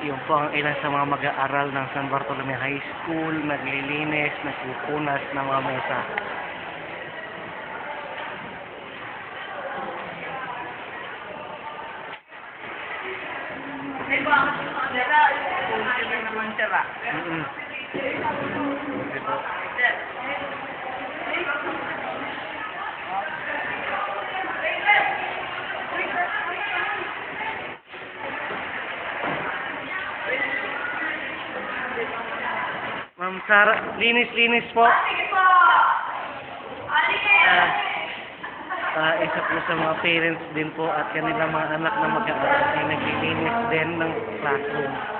Yung po ang ilan sa mga mag-aaral ng San Bartolome High School, naglilinis, nagpupunas ng mga mesa. Mm-mm. Sige Ma'am Sara, linis-linis po. Ah, ah, isa po sa mga parents din po at kanilang mga anak na mag-aaral ay naglilinis din ng classroom.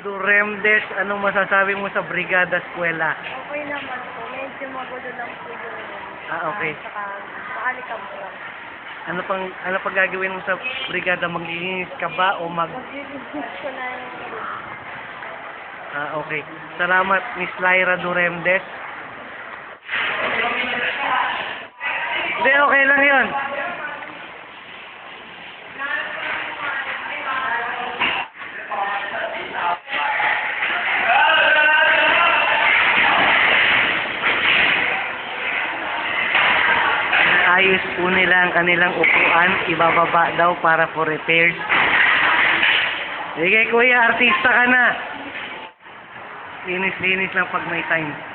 Duremdes, anong masasabi mo sa Brigada Eskwela? Okay naman po. Medyo magulo lang po yung... Ah, okay. Saka, makalikab po. Ano pang ano pang gagawin mo sa brigada? Maglilinis ka ba o mag Maglilinis ko na yung... Ah, okay. Salamat Miss Lyra Duremdes. Hindi, okay lang 'yon. Ayos po nila ang kanilang upuan, ibababa daw para for repairs. Sige kuya, artista ka na. Linis-linis lang pag may time.